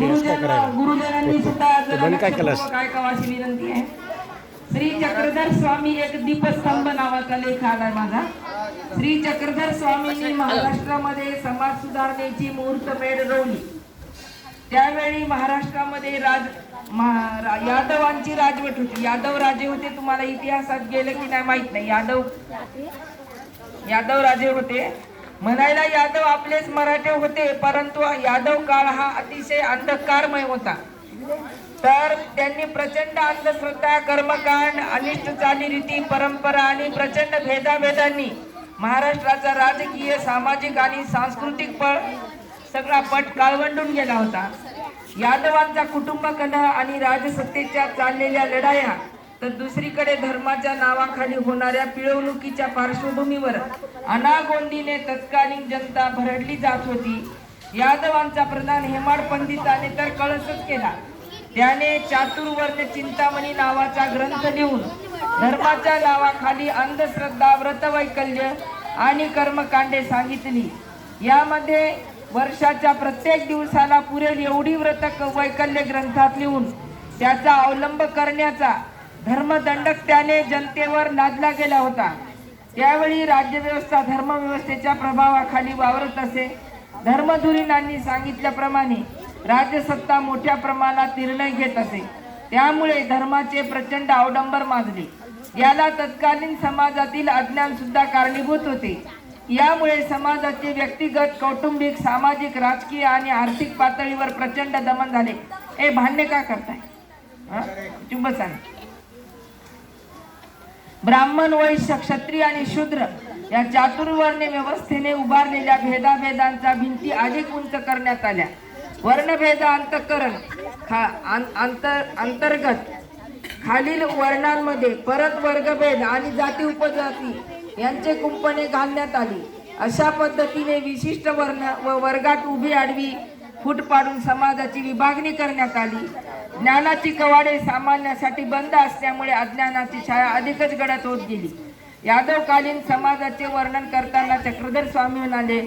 गुरुजन गुरुजनांनी सुद्धा ऐकावं अशी विनंती आहे. श्री चक्रधर स्वामी एक दीपस्तंभ नावाचा लेख आलाय माझा. श्री चक्रधर स्वामींनी महाराष्ट्रामध्ये समाज सुधारणेची मुहूर्तमेढ रोवली त्यावेळी महाराष्ट्रामध्ये राज महा- यादवांची राजवट होती. यादव राजे होते तुम्हाला इतिहासात गेलं की नाही माहीत नाही. यादव यादव राजे होते. म्हणायला यादव आपलेच मराठे होते परंतु यादव काळ हा अतिशय अंधकारमय होता. तर त्यांनी प्रचंड अंधश्रद्धा कर्मकांड अनिष्ट चालीरीती परंपरा आणि प्रचंड भेदाभेदांनी महाराष्ट्राचा राजकीय सामाजिक आणि सांस्कृतिक पळ सगळा पट काळवंडून गेला होता. यादवांचा कुटुंब कलह आणि राजसत्तेच्या चाललेल्या लढाया तर दुसरीकडे धर्माच्या नावाखाली होणाऱ्या पिळवणुकीच्या पार्श्वभूमीवर अनागोंदीने तत्कालीन जनता भरडली जात होती. यादवांचा प्रधान हेमाड पंडिताने तर कळसच केला. त्याने चातुर्वर्ण चिंतामणी नावाचा ग्रंथ लिहून धर्माच्या नावाखाली अंधश्रद्धा व्रतवैकल्य आणि कर्मकांडे सांगितली. यामध्ये वर्षाच्या प्रत्येक दिवसाला पुरेल एवढी व्रत वैकल्य ग्रंथात लिहून त्याचा अवलंब करण्याचा धर्मदंडक त्याने जनतेवर लादला गेला होता. त्यावेळी राज्यव्यवस्था धर्मव्यवस्थेच्या प्रभावाखाली वावरत असे. धर्मधुरीणांनी सांगितल्याप्रमाणे राज्यसत्ता मोठ्या प्रमाणात निर्णय घेत असे. त्यामुळे धर्माचे प्रचंड अवडंबर माजले. याला तत्कालीन समाजातील अज्ञान सुद्धा कारणीभूत होते. यामुळे समाजाचे व्यक्तिगत कौटुंबिक सामाजिक राजकीय आणि आर्थिक पातळीवर प्रचंड दमन झाले. हे भांडणे का करताय? हा? ब्राह्मण वैश्य क्षत्रिय आणि शूद्र या चातुर्वर्ण व्यवस्थेने उभारलेल्या भेदाभेदांचा भिंती अधिक उंच करण्यात आल्या. वर्णभेद अंतकरण खा अंतर अंतर्गत खालील वर्णांमध्ये परत वर्गभेद आणि जाती उपजाती यांचे कुंपणे घालण्यात आली. अशा पद्धतीने विशिष्ट वर्ण व वर्गात उभी आडवी फूट पाडून समाजाची विभागणी करण्यात आली. ज्ञानाची कवाडे सामान्यासाठी बंद असल्यामुळे अज्ञानाची छाया अधिकच गडत होत गेली. यादवकालीन समाजाचे वर्णन करताना चक्रधर स्वामी म्हणाले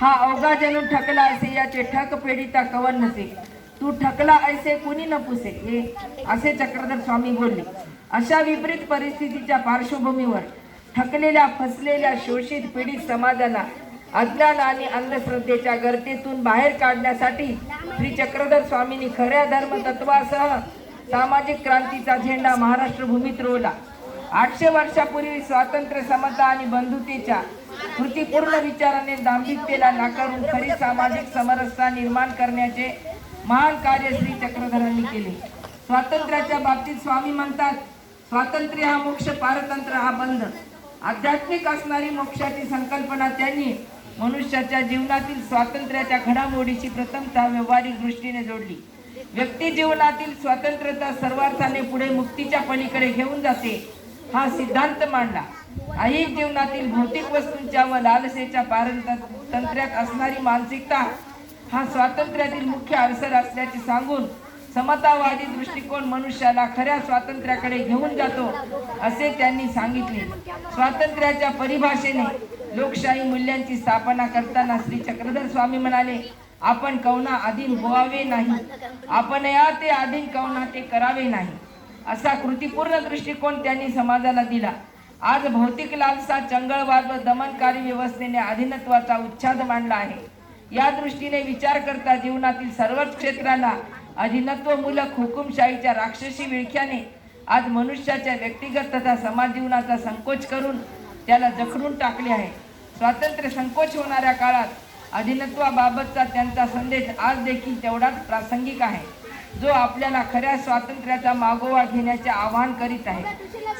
हा अवघा जणू ठकला असे याचे ठक पेढीता कवन नसे. तू ठकला ऐसे कुणी न पुसे. हे असे चक्रधर स्वामी बोलले. अशा विपरीत परिस्थितीच्या पार्श्वभूमीवर ठकलेल्या फसलेल्या शोषित पीडित समाजाला अज्ञान आणि अंधश्रद्धेच्या गर्दीतून बाहेर काढण्यासाठी श्री चक्रधर स्वामींनी खऱ्या धर्म तत्वासह सामाजिक क्रांतीचा झेंडा महाराष्ट्र भूमीत रोवला. आठशे वर्षापूर्वी स्वातंत्र्य समता आणि बंधुतेच्या कृतीपूर्ण विचाराने दांभिकतेला नाकारून खरी सामाजिक समरसता निर्माण करण्याचे महान कार्य श्री चक्रधरांनी केले. स्वातंत्र्याच्या बाबतीत स्वामी म्हणतात स्वातंत्र्य हा मोक्ष पारतंत्र्य हा बंध आध्यात्मिक असणारी मोक्षाची संकल्पना त्यांनी मनुष्याच्या जीवनातील स्वातंत्र्याच्या घडामोडीशी प्रथमतः व्यावहारिक दृष्टीने जोडली. व्यक्ती जीवनातील स्वातंत्र्यता सर्वार्थाने पुढे मुक्तीच्या पलीकडे घेऊन जाते हा सिद्धांत मांडला. ऐहिक जीवनातील भौतिक वस्तूंच्या व लालसेच्या पारतंत्र्यात असणारी मानसिकता हा स्वातंत्र्यातील मुख्य अवसर असल्याचे सांगून समतावादी दृष्टिकोन मनुष्याला खऱ्या स्वातंत्र्याकडे घेऊन जातो असे त्यांनी सांगितले. स्वातंत्र्याच्या परिभाषेने लोकशाही मूल्यांची स्थापना करताना श्री चक्रधर स्वामी म्हणाले आपण कवना अधीन व्हावे नाही. आपण या ते अधीन कवना ते करावे नाही. असा कृतीपूर्ण दृष्टिकोन त्यांनी समाजाला दिला. आज भौतिक लालसा चंगळवाद व दमनकारी व्यवस्थेने अधीनत्वाचा उच्छाद मांडला आहे. या दृष्टीने विचार करता जीवनातील सर्वच क्षेत्राला अधीनत्वमूलक हुकुमशाहीच्या राक्षसी विळख्याने आज मनुष्याच्या व्यक्तिगत तथा समाज जीवनाचा संकोच करून त्याला जखडून टाकले आहे. स्वातंत्र्य संकोच होणाऱ्या काळात अधीनत्वाबाबतचा त्यांचा संदेश आज देखील तेवढाच प्रासंगिक आहे. जो आपल्याला खऱ्या स्वातंत्र्याचा मागोवा घेण्याचे आवाहन करीत आहे.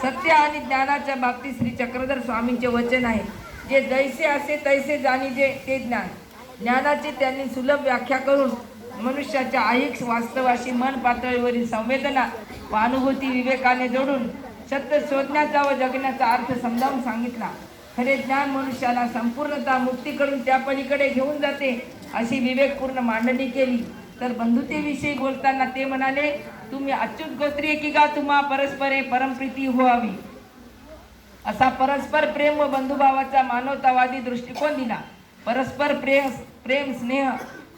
सत्य आणि ज्ञानाच्या बाबतीत श्री चक्रधर स्वामींचे वचन आहे. जे जैसे असे तैसे जाणीजे ते ज्ञान. ज्ञानाची त्यांनी सुलभ व्याख्या करून मनुष्याच्या आईक वास्तवाशी मन पातळीवरील संवेदना व अनुभूती विवेकाने जोडून सत्य शोधण्याचा व जगण्याचा अर्थ समजावून सांगितला. खरे ज्ञान मनुष्याला संपूर्णता मुक्तीकडून त्या पलीकडे घेऊन जाते अशी विवेकपूर्ण मांडणी केली. तर बंधुतेविषयी बोलताना ते म्हणाले तुम्ही अच्युत गोत्रीय की गा तुम्हा परस्परे परमप्रीती व्हावी असा परस्पर प्रेम व बंधुभावाचा मानवतावादी दृष्टिकोन दिला. परस्पर प्रेम प्रेम स्नेह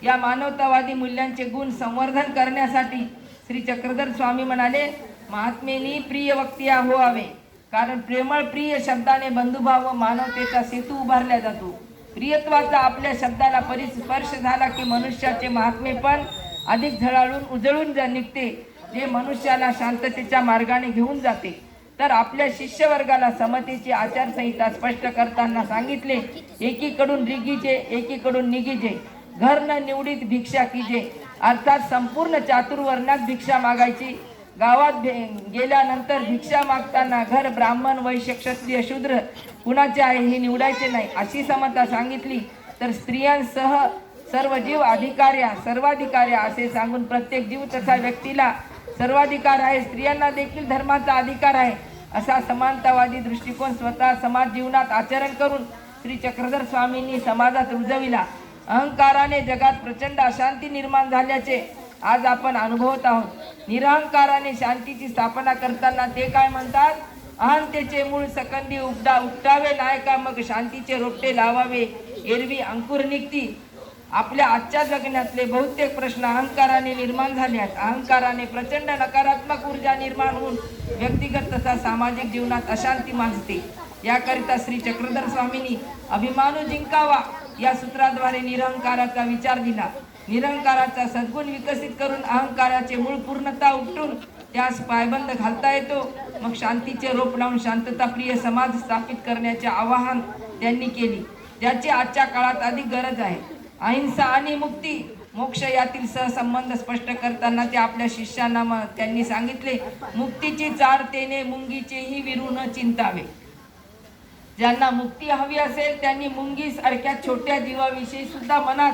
या मानवतावादी मूल्यांचे गुण संवर्धन करण्यासाठी श्री चक्रधर स्वामी म्हणाले महात्मेनी प्रिय वक्ती होवावे कारण प्रेमळ प्रिय शब्दाने बंधुभाव व मानवतेचा सेतू उभारला जातो. प्रियत्वाचा आपल्या शब्दाला परिस्पर्श झाला की मनुष्याचे महात्मे पण अधिक झळाळून उजळून जा निघते. जे मनुष्याला शांततेच्या मार्गाने घेऊन जाते. तर आपल्या शिष्यवर्गाला समतेची आचारसंहिता स्पष्ट करताना सांगितले एकीकडून रिगीचे एकीकडून निगीचे घर न निवडीत भिक्षा कीजे. अर्थात संपूर्ण चातुर्वर्णात भिक्षा मागायची. गावात भे- गेल्यानंतर भिक्षा मागताना घर ब्राह्मण वैश्य क्षत्रिय शूद्र कुणाचे आहे हे निवडायचे नाही अशी समता सांगितली. तर स्त्रियांसह सर्व जीव अधिकार्या सर्वाधिकार्या असे सांगून प्रत्येक जीव तसा व्यक्तीला सर्वाधिकार आहे. स्त्रियांना देखील धर्माचा अधिकार आहे असा समानतावादी दृष्टिकोन स्वतः समाज जीवनात आचरण करून श्री चक्रधर स्वामींनी समाजात रुजविला. अहंकाराने जगात प्रचंड अशांती निर्माण झाल्याचे आज आपण अनुभवत आहोत. निरहंकाराने शांतीची स्थापना करताना ते काय म्हणतात? अहंतेचे मूळ सकंदी उपदा उपटावे नायका मग शांतीचे रोपटे लावावे. एरवी अंकुर निघती. आपल्या आजच्या जगण्यातले बहुतेक प्रश्न अहंकाराने निर्माण झाले आहेत अहंकाराने प्रचंड नकारात्मक ऊर्जा निर्माण होऊन व्यक्तिगत तथा सामाजिक जीवनात अशांती माजते. याकरिता श्री चक्रधर स्वामींनी अभिमानू जिंकावा या सूत्राद्वारे निरहंकाराचा विचार दिला. निरंकाराचा सद्गुण विकसित करून अहंकाराचे मूळ पूर्णता उपटून त्यास पायबंद घालता येतो. मग शांतीचे रोप लावून शांतताप्रिय समाज स्थापित करण्याचे आवाहन त्यांनी केली. त्याची आजच्या काळात अधिक गरज आहे. अहिंसा आणि मुक्ती मोक्ष यातील सहसंबंध स्पष्ट करताना ते आपल्या शिष्यांना मग त्यांनी सांगितले मुक्तीची चार तेने मुंगीचेही विरू न चिंतावे. ज्यांना मुक्ती हवी असेल त्यांनी मुंगी सारख्या छोट्या जीवाविषयी सुद्धा मनात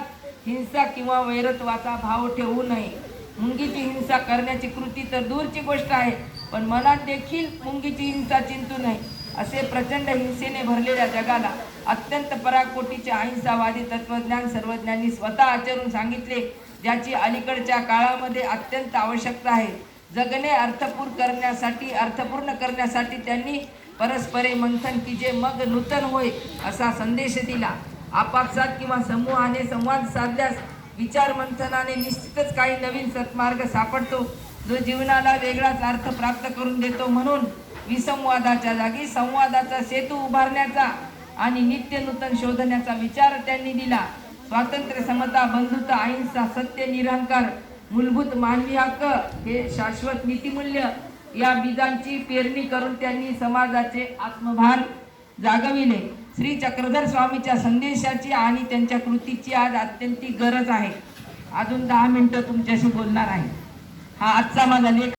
हिंसा किंवा वैरत्वाचा भाव ठेवू नये. मुंगीची हिंसा करण्याची कृती तर दूरची गोष्ट आहे पण मनात देखील मुंगीची हिंसा चिंतू नये. असे प्रचंड हिंसेने भरलेल्या जगाला अत्यंत पराकोटीचे अहिंसावादी तत्वज्ञान सर्वज्ञांनी स्वतः आचरून सांगितले ज्याची अलीकडच्या काळामध्ये अत्यंत आवश्यकता आहे. जगणे अर्थपूर्ण करण्यासाठी अर्थपूर्ण करण्यासाठी त्यांनी परस्परे मंथन की जे मग नूतन होय असा संदेश दिला. आपापसात किंवा समूहाने संवाद साधल्यास विचार मंथनाने निश्चितच काही नवीन सत्मार्ग सापडतो. जो जीवनाला वेगळाच अर्थ प्राप्त करून देतो म्हणून विसंवादाच्या जागी संवादाचा सेतू उभारण्याचा आणि नित्य नूतन शोधण्याचा विचार त्यांनी दिला. स्वातंत्र्य समता बंधुता अहिंसा सत्य निरंकार मूलभूत मानवी हक्क हे शाश्वत नीतिमूल्य या बीजांची पेरणी करून त्यांनी समाजाचे आत्मभान जागविले. श्री चक्रधर स्वामीच्या संदेशाची आणि त्यांच्या कृतीची आज अत्यंत गरज आहे. अजून दहा मिनटं तुमच्याशी बोलणार आहे. हा आजचा माझा लेख